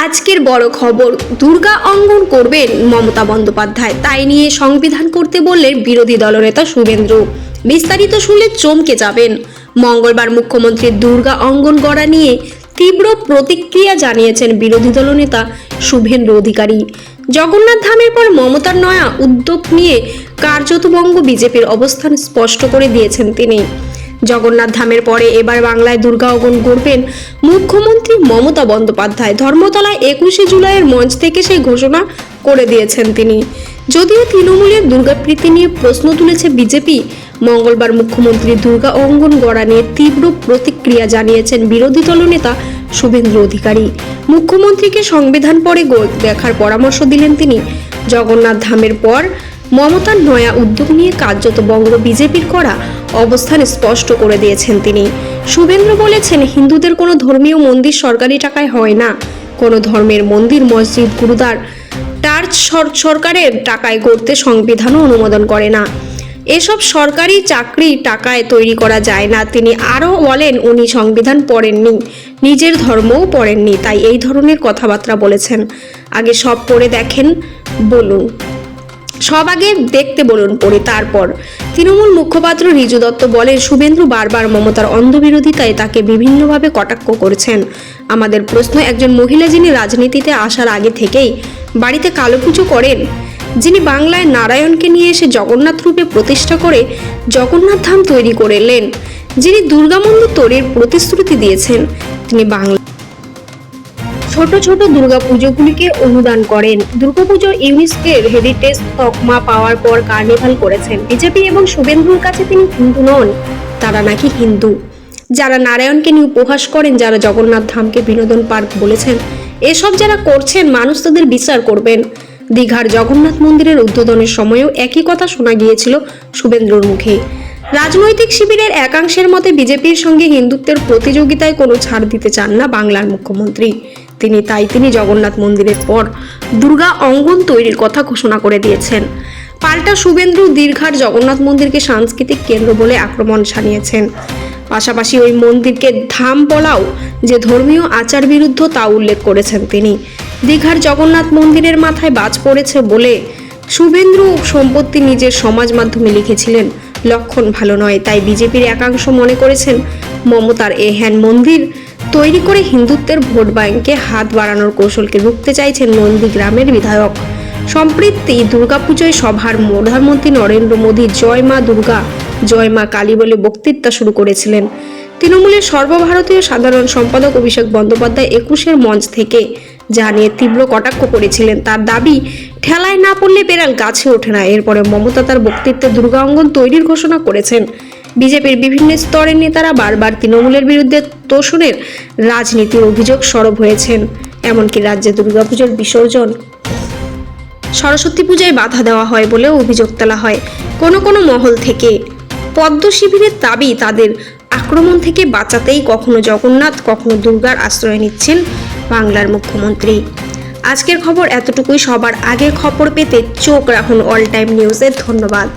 আজকের বড় খবর, দুর্গা অঙ্গন করবেন মমতা বন্দ্যোপাধ্যায়। তাই নিয়ে সংবিধান করতে বললেন বিরোধী দলনেতা শুভেন্দ্র বিস্তারিত শুনলে চমকে যাবেন। মঙ্গলবার মুখ্যমন্ত্রীর দুর্গা অঙ্গন গড়া নিয়ে তীব্র প্রতিক্রিয়া জানিয়েছেন বিরোধী দলনেতা শুভেন্দ্র অধিকারী। জগন্নাথ ধামের পর মমতার নয়া উদ্যোগ নিয়ে কার্যত বঙ্গ বিজেপির অবস্থান স্পষ্ট করে দিয়েছেন তিনি। জগন্নাথ ধামের পরে এবার বাংলায় দুর্গা অগন করবেন মুখ্যমন্ত্রী মমতা বন্দ্যোপাধ্যায়। ধর্মতলায় একুশে জুলাইয়ের মঞ্চ থেকে সেই ঘোষণা করে দিয়েছেন তিনি। যদিও তৃণমূলের দুর্গাপ্রীতি নিয়ে প্রশ্ন তুলেছে বিজেপি, মঙ্গলবার মুখ্যমন্ত্রী দুর্গা অঙ্গন গড়া নিয়ে তীব্র প্রতিক্রিয়া জানিয়েছেন বিরোধী দলনেতা শুভেন্দ্র অধিকারী। মুখ্যমন্ত্রীকে সংবিধান পরে দেখার পরামর্শ দিলেন তিনি। জগন্নাথ ধামের পর মমতার নয়া উদ্যোগ নিয়ে কার্যত বঙ্গ বিজেপির করা অবস্থান স্পষ্ট করে দিয়েছেন তিনি। শুভেন্দ্র বলেছেন, হিন্দুদের কোনো ধর্মীয় মন্দির সরকারি টাকায় হয় না। কোনো ধর্মের মন্দির, মসজিদ, গুরুদ্বার, টার্চ সর- সরকারের টাকায় করতে সংবিধানও অনুমোদন করে না। এসব সরকারি চাকরি টাকায় তৈরি করা যায় না। তিনি আরও বলেন, উনি সংবিধান পড়েননি, নিজের ধর্মও পড়েননি, তাই এই ধরনের কথাবার্তা বলেছেন। আগে সব পড়ে দেখেন, বলুন। সব আগে দেখতে বলুন পড়ে তারপর। তৃণমূল মুখপাত্র রিজু দত্ত বলেন, শুভেন্দু বারবার মমতার অন্ধবিরোধিতায় তাকে বিভিন্নভাবে কটাক্ষ করেছেন। আমাদের প্রশ্ন, একজন মহিলা যিনি রাজনীতিতে আসার আগে থেকেই বাড়িতে কালো পুজো করেন, যিনি বাংলায় নারায়ণকে নিয়ে এসে জগন্নাথ রূপে প্রতিষ্ঠা করে জগন্নাথ ধাম তৈরি করলেন যিনি দুর্গা মন্দির তৈরির প্রতিশ্রুতি দিয়েছেন, তিনি বাংলা ছোট ছোট দুর্গাপুজোগুলিকে অনুদান করেন। দুর্গাপুজো ইউনেস্কোর হেরিটেজ তকমা পাওয়ার পর কার্নিভাল করেছেন। বিজেপি এবং শুভেন্দুর কাছে তিনি হিন্দু নন, তারা নাকি হিন্দু। যারা নারায়ণকে নিয়ে উপহাস করেন, যারা জগন্নাথ ধামকে বিনোদন পার্ক বলেছেন, এসব যারা করছেন, মানুষ তাদের বিচার করবেন। দীঘার জগন্নাথ মন্দিরের উদ্বোধনের সময়ও একই কথা শোনা গিয়েছিল শুভেন্দ্রর মুখে। রাজনৈতিক শিবিরের একাংশের মতে বিজেপির সঙ্গে হিন্দুত্বের প্রতিযোগিতায় কোনো ছাড় দিতে চান না বাংলার মুখ্যমন্ত্রী। তিনি, তাই তিনি জগন্নাথ মন্দিরের পর দুর্গা অঙ্গন তৈরির কথা ঘোষণা করে দিয়েছেন। পাল্টা শুভেন্দু দীর্ঘার জগন্নাথ মন্দিরকে সাংস্কৃতিক কেন্দ্র বলে আক্রমণ সানিয়েছেন পাশাপাশি ওই মন্দিরকে ধাম বলাও যে ধর্মীয় আচার বিরুদ্ধ তা উল্লেখ করেছেন তিনি। দীঘার জগন্নাথ মন্দিরের মাথায় বাজ পড়েছে বলে শুভেন্দু সম্পত্তি নিজের সমাজ মাধ্যমে লিখেছিলেন, লক্ষণ ভালো নয়। তাই বিজেপির একাংশ মনে করেছেন, মমতার এ হ্যান মন্দির তৈরি করে হিন্দুত্বের ভোট ব্যাংকে হাত বাড়ানোর কৌশলকে রুখতে চাইছেন নন্দীগ্রামের বিধায়ক। সম্প্রীতি দুর্গাপুজোয় সভার প্রধানমন্ত্রী নরেন্দ্র মোদী জয় মা দুর্গা, জয় মা কালী বলে বক্তৃতা শুরু করেছিলেন। তৃণমূলের সর্বভারতীয় সাধারণ সম্পাদক অভিষেক বন্দ্যোপাধ্যায় একুশের মঞ্চ থেকে যা নিয়ে তীব্র কটাক্ষ করেছিলেন। তার দাবি, ঠেলায় না পড়লে বেড়াল গাছে ওঠে না। এরপরে মমতা তার বক্তৃত্বে দুর্গা অঙ্গন তৈরির ঘোষণা করেছেন। বিজেপির বিভিন্ন স্তরের নেতারা বারবার তৃণমূলের বিরুদ্ধে তোষণের রাজনীতির অভিযোগ সরব হয়েছেন। এমনকি রাজ্যে দুর্গাপুজোর বিসর্জন সরস্বতী পূজায় বাধা দেওয়া হয় বলেও অভিযোগ তোলা হয়। কোনো কোনো মহল থেকে পদ্ম শিবিরের দাবি তাদের আক্রমণ থেকে বাঁচাতেই কখনো জগন্নাথ, কখনো দুর্গার আশ্রয় নিচ্ছেন বাংলার মুখ্যমন্ত্রী। আজকের খবর এতটুকুই। সবার আগের খবর পেতে চোখ রাখুন অল টাইম নিউজের ধন্যবাদ।